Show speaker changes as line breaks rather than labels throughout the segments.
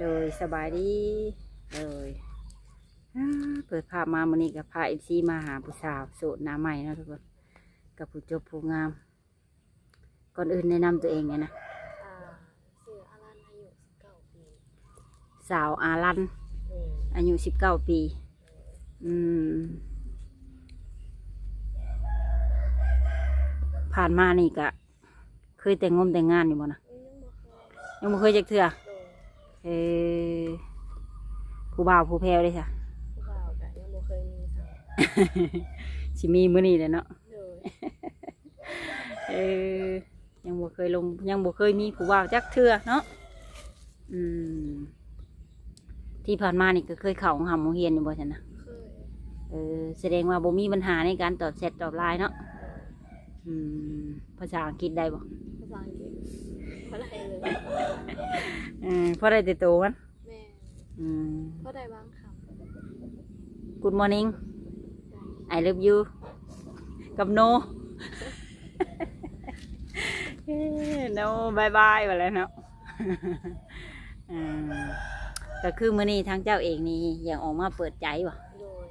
เลยสบายดีเลยอ่าเปิดภาพมามันนี้กับพาเอฟซีมาหาผู้สาวโสดหน้าใหม่เนาะทุกคนกับผู้จบผู้งาม ก่อนอื่นแนะนำตัวเองไงนะ
อ่าชื่ออารันอายุ19ปี
สาวอารัน
โดย
อายุสิบเก้าปี อืม ผ่านมานี่กะ เคยแต่งงมแต่งงานอยู่บ่นะ
ยังบ่เคย
ยังบ่เคยจักเทื่อ
โดย
เออผู้บ่าวผู้แพรวเลยค่ะ
ผู้บ่าวก็ยังบ่เคยมีซ้
สิมีมื้อนี้เลยเนาะำ
โดย
เออ ยังบ่เคยลงยังบ่เคยมีผู้บ่าวจักเทื่อเนาะ อืม ที่ผ่านมานี่ก็เคยเข้าของหำโรงเรียนอยู่บ่ซั่นนะ
เคย
เออ แสดงว่าบ่มีปัญหาในการตอบแชทตอบไลน์เนาะ อืม ภาษาอังกฤษได้บ่
ภาษาอังกฤษบ่ได้เลย
เออพอได้แต่โตวมัน
แม่
อืม
บ่ได้บางค
Good morning ำ
ได้
I love you กับ no เอ้ย no bye bye ว่าแล้วเนาะอืมก็คือมื้อนี้ทางเจ้าเองนี่อยากออกมาเปิดใจบ่
โดย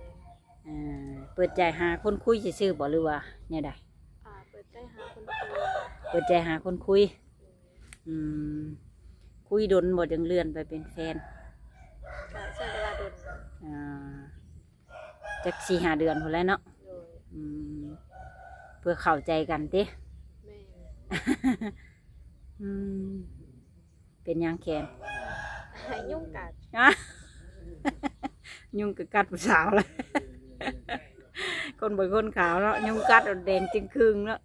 อ่าเปิดใจหาคนคุยซื่อๆบ่หรือว่าแนวใด
อ่าเปิดใจหาคนคุย
เปิดใจหาคนคุย อืม คุยดนบ่จังเลื่อนไปเป็นแฟน
ก็ใช้เวลาโดน
อ่าจักสี่หาเดือนพอแหล้วเนาะ
โดย
อืมเพื่อเข้าใจกันเต้
แม่
อืมเป็นหยังแคน
ให้ยุ่งกัด
อะยุงกักัดผู้สาวเลย คนบ่อยคนขาวเนาะยุงกัดเอาแดงจึงครึ่งแล้ว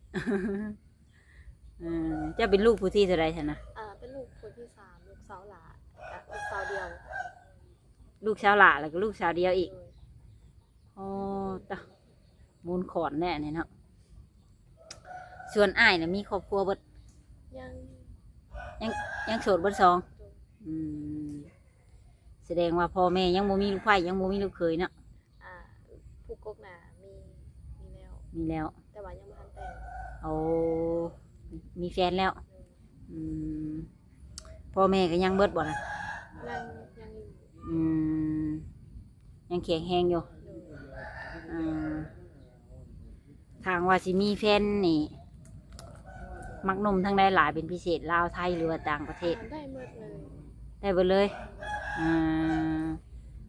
เออเจะเป็นลูกผู้ที่เท่าไรชนะ
อ่าเป็นลูกคนที่สามลูกสาวหลานกับลูกสาวเดียว
ลูกสาวหล่าแล้วก็ลูกสาวเดียวอีก
โดย
อ๋อตะมูลขอนแน่เนี่ยเนาะส่วนอ้ายนะมีครอบครัวเบิด
ยัง
ยังโสดเบิดสองอืมแสดงว่าพ่อแม่ยังบ่มีลูกไผ่ยังบ่มีลูกเคยเนาะ
อ่าผู้กกน่ะมีมีแล้ว
มีแล้ว
แต่ว่ายังไม่ทันแต่ง
เอามีแฟนแล้ว อืมพ่อแม่ก็ยังเบิดบ่นะ
ยังยังอยู่
อืม ยังแข็งแรงอยู่
โดย
อ่าทางว่าสิมีแฟนนี่ มักหนมทั้งได้หลายเป็นพิเศษลาวไทยหรือว่าต่างประเทศ
อ่าได้เมื่อเลย
ได้เบิดเลยอ่า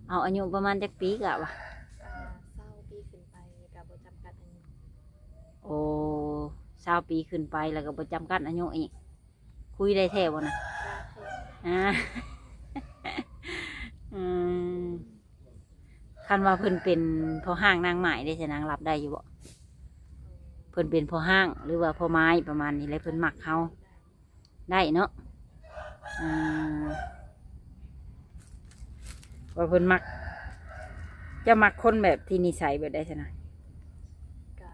เอาอายุประมาณจักปีกะวะ
อ่าเศร้าปีขึ้นไปกับบจำกัดอายุ
โอ้เศร้าปีขึ้นไปแล้วก็ประจำกัดอายุอีก คุยได้แท้บ่นะ
ราเทศ
อ่า อืม คันว่าเพิ่นเป็นพ่อห้างนางหมายได้สนางรับได้อยู่บ่เพิ่นเป็นพ่อห้างหรือว่าพ่อไม้ประมาณนี้เลยเพิ่นมักเฮาได้เนาะอ่าว่าเพิ่นมัก จะมักคนแบบที่นิสัยแบบได้สนะ
กะ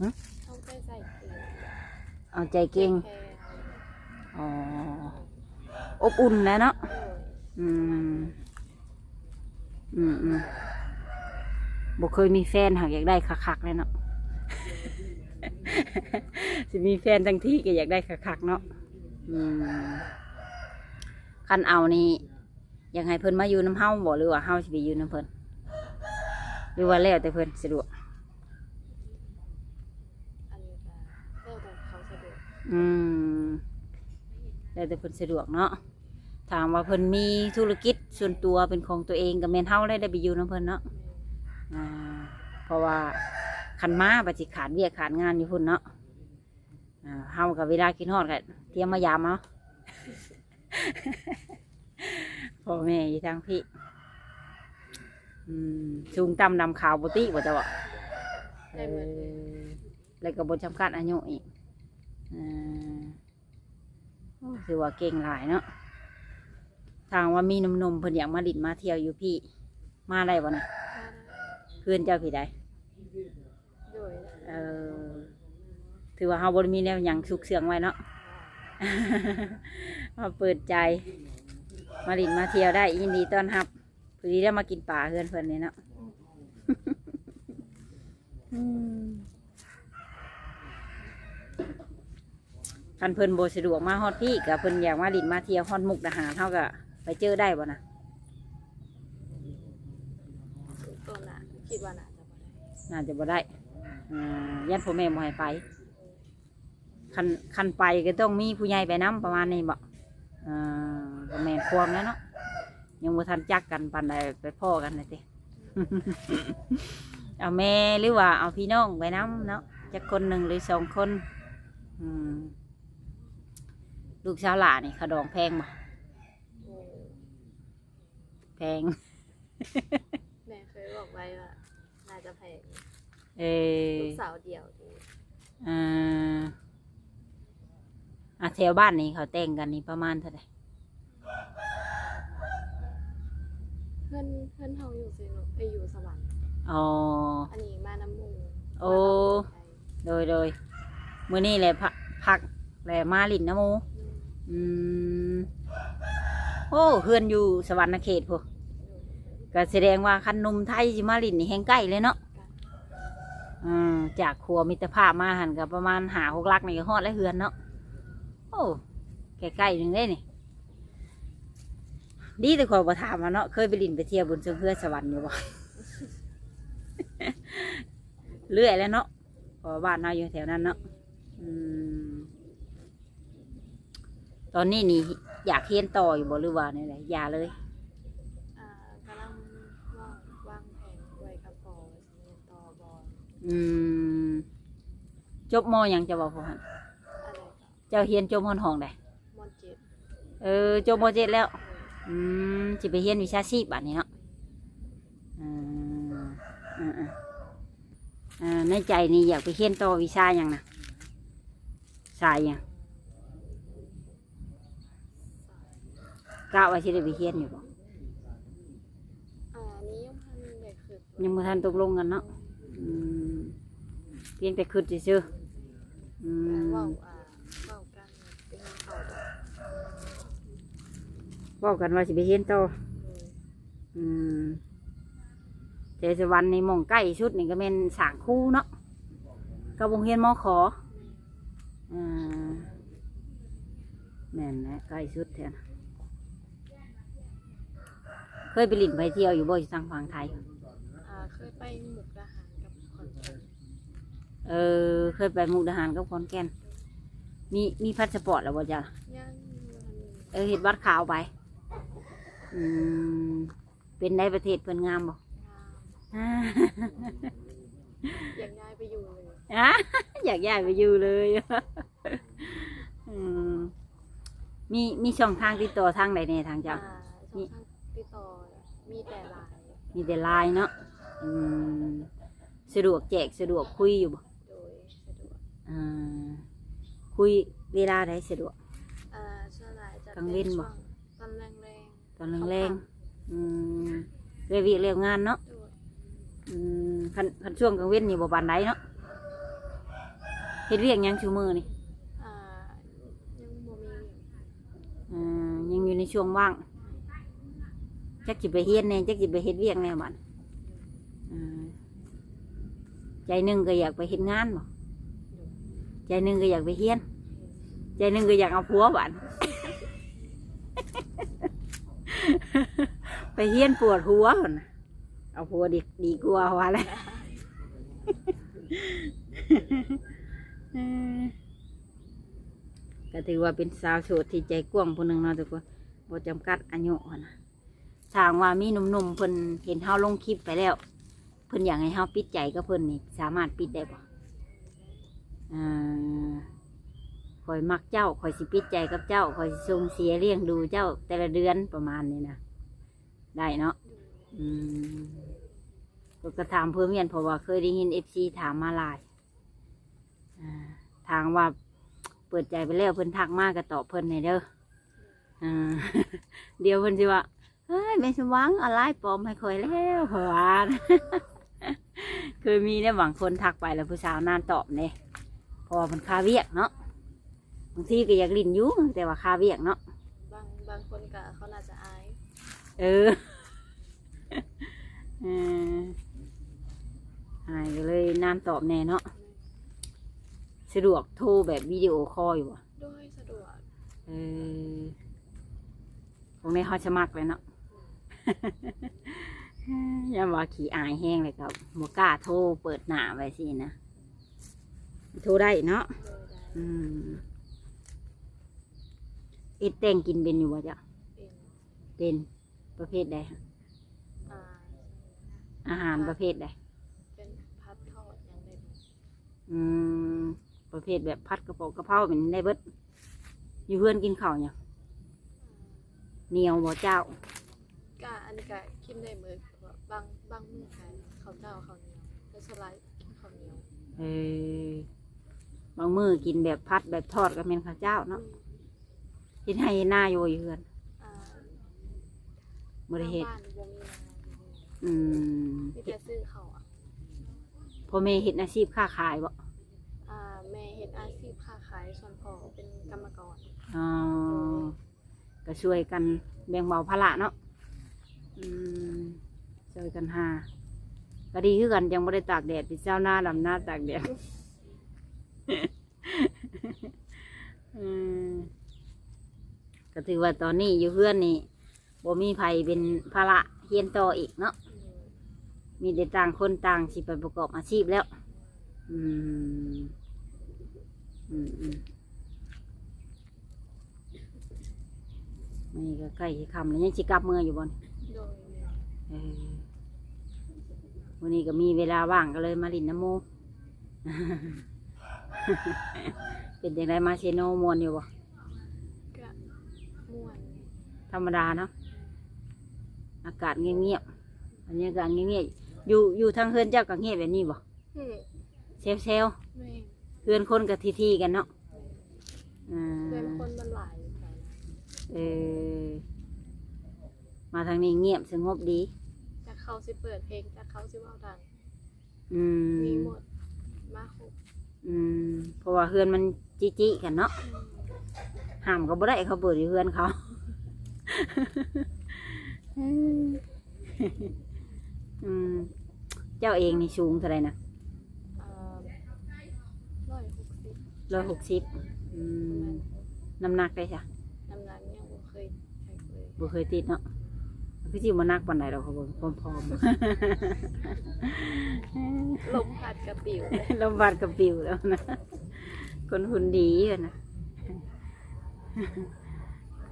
หึ
เข้าใจใส่เกลือ
เอาใจเก่ง
แค่
อ๋อ อบอุ่นแหล้วเนาะ
โดย
อืม อืมอืมบอกเคยมีแฟนหากอยากได้คักๆเลยเนาะ สิมีแฟนทั้งที่ก็อยากได้คักๆเนาะอืมคันเอานี่อยากให้เพิ่นมาอยู่น้ำเฮาบ่หรือว่าเฮาสิไปอยู่น้ำเพิ่นหรือว่าแล้วแต่เพิ่นสะดวก
อันนี้ก็แล้วแต่เขาสะดวก
อืมแล้วแต่เพิ่นสะดวกเนาะ ถามว่าเพิ่นมีธุรกิจส่วนตัวเป็นของตัวเองกับแม่นเฮาเลยได้ไปอยู่น้ำเพิ่นเนาะอ่าเพราะว่าคันมาบัจิขาดเวียกขาดงานอยู่พุ่นเนาะอ่าเฮากับเวลากินฮอดกันเตรียมมายามเอาพ่อแม่อยู่ทางพี่อืมสูงต่ำดำขาวบติบ่จะบอก
ได้เมื่อเลย
แล้วก็บนจำกัดอายุอีกอ่าโอ้ถือว่าเก่งหลายเนาะ ทางว่ามีหนมๆเพิ่นอยากมาดินมาเที่ยวอยู่พี่ มาได้บ่นะ
ถ้าได้
เพื่อนเจ้าพี่ได้
โดย
เออถือว่าเฮาบ่ได้มีแนวหยังสุกเสืองไว้เนาะ มาเปิดใจ มาดินมาเที่ยวได้ยินดีต้อนรับพอดีได้มากินป่าเพื่อนเพิ่นนี่เนาะอืมคันเพิ่นโบสะดวกมาฮอดพี่กับเพิ่นอยากมาดินมาเที่ยวฮอดมุกดาหารเท่ากับ ไปเจอได้บ่นะ
ตัวน่ะคิดว่าน่าจะบ่ได้
น่าจะบ่ได้อ่ายันพ่อแม่บ่ให้ไปคันคันไปก็ต้องมีผู้ใหญ่ไปนํประมาณนี้บ่อ่าก็แม่นความแล้วเนาะยังบ่ทันจักกันปานใดไปพ่อกันเลยติเอาแม่หรือว่าเอาพี่น้องไปนํเนาะจักคนหนึ่งหรือสองคน อืมลูกสาวหลานี่ขาวดองแพงบ่
โอ้
แพง
แม่เคยบอกไว้ว่าน่าจะแพง
เออ
ลูกสาวเดียวดี
อ่าอะแถวบ้านนี่เขาแต่งกันนี่ประมาณเท่าไหร่
เพื่อนเพื่อนเฮาอยู่สิไปอยู่สวรรค์
อ๋อ
อันนี้มาน้ำหมู
โอ้
มาน้ำหมูไทย
โดยโดยมื้อนี้แหละพักพักแหละมาลินนะโมอืม โอ้เฮือนอยู่สวรรณเขตพวกก็แสดงว่าคันนมไทยสิมาลินนี่แห่งใกล้เลยเนาะอืมจากครัวมิตรภาพมาหันกับประมาณหาหกลักนี่ก็ฮอดแล้วเฮือนเนาะโอ้ใกล้ๆหนึ่งได้นี่ดีแต่คนมาถามมาเนาะเคยไปลินไปเที่ยวบนเชิงเฮือสวรรค์อยู่บ่เรื่อยแล้วเนาะพอบ้านเราอยู่แถวนั้นเนาะอตอนนี้นี่ อยากเรียนต่ออยู่บ่หรือว่าเนี่ยแหละอย่าเลย
อ่ากำลังวางวางแผนไว้กับพ่อว่าสิเรียนต่อบอล
อืม จบมอหยังจะบอกพ่อหัน
อะไรก็
เจ้าเรียนจบมอนห้องได้
มอนเจ็ด
เออจบมเจ็ดแล้ว อืมสิไปเรียนวิชาชีพบัดนี้เนาะอืมอ่าอ่าอ่าในใจนี่อยากไปเรียนต่อวิชาหยังนะสายหยัง กะว่าสิได้ไปเรียนอยู่บ่
อ่านี้ยังพันเด็กคือ
ยังบ่ทันตกลงกันเนาะอืมเพียงแต่คืดซื่อๆอืม
เว่าอ่าเว่ากันเป็นเขาดอก
บอกกันว่าสิไปเรียนต่อ
เลย
อืมแต่สวรรค์ในหม่องใกล้ชุดนี่ก็เป็นสร้างคู่เนาะกับวงเรียนมอขออ่าแม่นนะใกล้ชุดแทนเค ยไปลินไปเที่ยวอยู่บ่อยู่ทางฝั่งไทย
อ่าเคยไปหมุกดาหารกับขอนแก่น
เออ เคยไปมุกดาหารกับขอนแก่น มีมีพาสปอร์ตแล้วบ่จ้ะ
ยังมัน
เออเห็ดบัตรขาวไป อืม เป็นในประเทศเพิ่นงามบ่
งาม
อ่า
อยากย้ายไปอยู่เลย
อะ อยากย้ายไปอยู่เลยอืมมีมีช่องทางติดต่อทางใดในทางเจ้า
อ่าช่องทางติดต่อ มีแต่ไลน์
มีแต่ไลน์เนาะอืมสะดวกแจกสะดวกคุยอยู่บ่
โดยสะดวก
อ่าคุยเวลาใดสะดวก
อ่าช่วงไหนจะ
กลางเว้นบ่
ช่วงตอนแรงแรง
ตอนแรงๆอืมเรียกเวียกเรียกงานเนาะ
ๆโดย
อืมคันคันช่วงกลางเว้นนี่บ่บานใดเนาะเฮ็ดเวียกหยังชูมือนี่
อ่ายังบ่มี
อ่ายังอยู่ในช่วงว่าง จักจิไปเฮียนแน่จักจิไปเฮ็ดเวียกแน่บัดอ่าใจหนึ่งก็อยากไปเฮ็ดงานบ่ใจหนึ่งก็อยากไปเฮียน ใจหนึ่งก็อยากเอาผัวบัดไปเฮียนปวดหัวนะเอาผัวดีดีกว่าว่าแล้วก็ถือว่าเป็นสาวโสดที่ใจกว้างผู้หนึ่งเนาะทุกคนบ่จำกัดอายุหั้นนะ ทางว่ามีหนุ่มๆเพิ่นเห็นเฮาลงคลิปไปแล้ว เพิ่นอยากให้เฮาปิดใจกับเพิ่นนี่สามารถปิดได้บ่อ่าคอยมักเจ้าคอยสิปิดใจกับเจ้าคอยสิส่งเสียเลี้ยงดูเจ้าแต่ละเดือนประมาณนี้นะได้เนาะอืมก็กระถามเพื่อนเมียนเพราะว่าเคยได้ยินเอฟซีถามมาหลายอ่าทางว่าเปิดใจไปแล้วเพิ่นทักมากก็ตอบเพิ่นในเด้ออ่าเดี๋ยวเพิ่นสิว่า เฮ้ยแม่สมหวังเอะไรปลอมให้คอยแล้วเพราะว่าเคยมีได้บางคนทักไปแล้วผู้สาวนานตอบเนี่ยเพอมันคาเวียกเนาะบางทีก็อยากลิ้นอยุ่แต่ว่าคาเวียกเนาะ
บางบางคนก็เขาน่าจะอาย
เออเออหายก็เลยนานตอบแน่เนาะสะดวกโทรแบบวิดีโอคอลอยู่อะ
โดยสะดวก
เออเพราะงในฮอดสมักเลยเนาะ ยามว่าขี้อายแห้งเลยครับบ่กล้าโทรเปิดหน้าไว้สินะโทรได้เนาะ
โดยได้
อืมเอ็ดแต่งกินเป็นอยู่บ่จ๊ะ
เป็น
เป็นประเภทใดฮะ
อ่า
อาหารประเภทใด
เป็นพัดทอดอย่างได้บ่
อืมประเภทแบบพัดกระเพราะกระเพราเป็นได้เบิดอยู่เพื่อนกินข้าวเนี่ยงเหนียวบ่เจ้า
ก็ อันนี้ก็กินได้มื้อว่าบางบางมื้อก็ข้าวเจ้าข้าวเหนียวแล้วสไลด์กินข้าวเหนียว
เออบางมือกินแบบพัดแบบทอดก็เป็นข้าวเจ้าเนาะกินให้หน้าอยู่อยู่เพื่อน
อ่า
บริเหตุ
ทางบ้านบ่มีนา
อืม
มีแต่ซื้อเขาวอะ
พ่อแม่เห็ดอาชีพค้าขายบ่
อ่าแม่เฮ็ดอาชีพค้าขายส่วนพ่อเป็นกรรมกร
อ๋อก็ช่วยกันแบ่งเบาภาระเนาะ อืมช่วยกันหาก็ดีคือกันยังไม่ได้ตากแดดพี่เจ้าหน้าดำหน้าตากแดด อืมก็ถือว่าตอนนี้อยู่เพื่อนนี่บ่มีไผเป็นภาระเฮียนต่ออีกเนาะ
ม
มีแต่ต่างคนต่างสิไปประกอบอาชีพแล้ว อืมอืมอืมนี่ก็ใกล้สิคำแล้วยังสิกลับเมื่ออยู่บ่น
โดย
เออวันนี้ก็มีเวลาว่างก็เลยมาลินน้ำโมเป็นยังไงมาเชโนมวนอยู่บ่
ก็ม่วน
ธรรมดาเนาะอากาศเงียบๆบรรยากาศเงียบๆอยู่อยู่ทางเฮือนเจ้าก็เงียบแบบนี้บ่
อืม
เซลเซล
แม่
เฮือนคนกับทีทีๆกันเนาะอืม
เพื่อนคนมันหลายไปนะ
เออ มาทางนี้เงียบสงบดี
จะเขาสิเปิดเพลงจะเขาสิเว่าดัง
อืม
มีหมดมาครบ
อืมเพราะว่าเฮือนมันจิจิกันเนาะ
อืม
ห้ามก็บ่ได้เขาเปิดอยู่เฮือนเขา อืมเจ้าเองนี่สูงเท่าไหรนะ
อ่าร้อยหกสิบ
ร้อยหกสิบอืมน้ำหนักได้จ้ะ
น้ำหนักยังบ่เคยใช้เลย
บ่เคยติดเนาะ คือจิมานักปันไหนเราเขาบอกพร้อม
ลมพัดกระปิวเลย
ๆลมบาดกับปิวแล้วนะ คนหุ่นดีอะนะ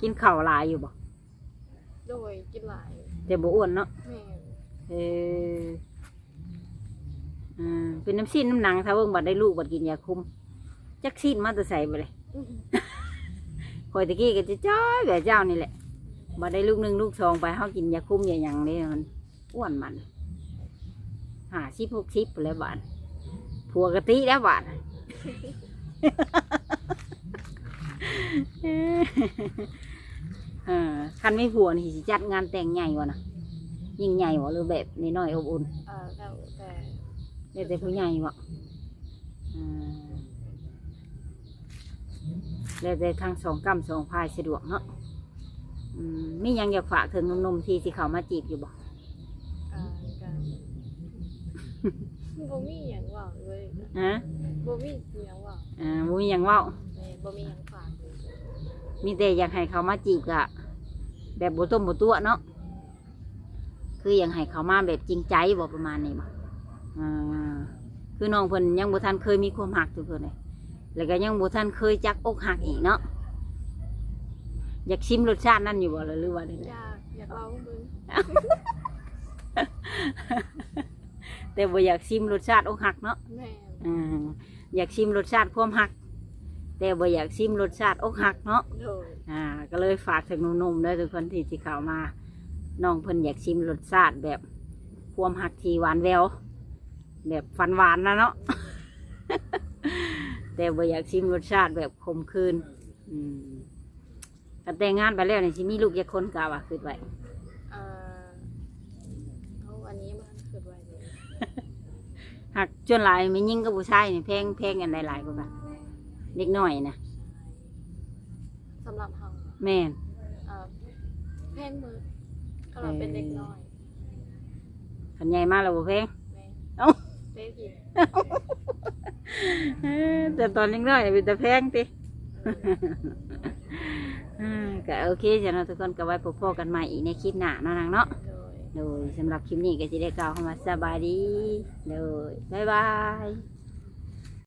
กินข้าวหลายอยู่บ่
โดยกินหลาย
แต่บ่อ้วนเนาะ
แม่
เอออืมเป็นน้ำซีนน้ำหนังถ้าเบิ่งบัดได้ลูกบัดกินยาคุม จักซีนมาแต่ใส่ไปเลย
อื้อ
คอยตะกี้ก็จะจ้อยแบบเจ้านี่แหละ บัดได้ลูกหนึ่งลูกสองไปเฮากินยาคุมอย่างอย่างนี้มันอ้วนมันหาชิบหกชิบไปแล้วบาดผัวกะติแล้วบาดเออคันไม่ผัวนี่สิจัดงานแต่งใหญ่วะนะยิ่งใหญ่วะหรือแบบน้อยๆอบอุ่น
อ่าแล้วแต่
เดี๋ยวแต่ผู้ใหญ่วะอืมแล้วแต่ทางสองกำสองพายสะดวกเนาะ อืมมีหยังอยากฝากถึงหนุ่มๆที่สิเขามาจีบอยู่บ่
อ่าการบ่มีหยังเว่าเลยนะ
ฮะ
บ่มีหยังเว่า
อ่าบ่มีหยังเว้า
แม่บ่มีหยังฝากเลย
มีแต่อยากให้เขามาจีบกะแบบบ่ต้มบ่ตัวเนาะคืออยากให้เขามาแบบจริงใจบ่ประมาณนี้บ่อ่าคือน้องเพิ่นยังบ่ทันเคยมีความหักทุกคนเลยแล้วก็ยังบ่ทันเคยจักอกหักอีกเนาะ อยากชิมรสชาตินั่นอยู่บ่ล่ะหรือว่าได้
อยากอยากเล่าเบิ่ง
แต่บ่อยากชิมรสชาติอกหักเนาะ
แม่
อ่าอยากชิมรสชาติความหัก แต่บ่อยากชิมรสชาติอกหักเนาะ
โดย
อ่า ก็เลยฝากถึงหนุ่มๆด้วยทุกคนที่ที่เข้ามาน้องเพิ่นอยากชิมรสชาติแบบความหักที่หวานแววแบบฟันหวานนะเนาะแต่บ่อยากชิมรสชาติแบบขมคืน อืม ก็แต่งงานไปแล้วนี่สิมีลูกยักคนกาวะคือไว้
อ่าเอาอันนี้มันเกิดไว้เลย
หักจนหลายไม่ยิ่งกับผู้ชายนี่แพงแพงกันได้หลายกว่ากันเด็กน้อยนะ
สำหรับเฮา
แม่น
อ่าแพงมือถ้าเราเป็นเด็กน้อย
ขันใหญ่มากแล้วบ่แพง
แม่
เอ้า
เต้ผิด
เอ้อแต่ตอนเล็กน้อยนี่เป็นแต่แพงติ
เอ่า
ก็โอเคจ้ะเนาะทุกคนก็ไว้พบๆกันใหม่อีกในคลิปหน้าเนาะนางเนาะ
โดย
โดยสำหรับคลิปนี้ก็จะได้กล่าวคำว่าสบายดี โดย บ๊ายบาย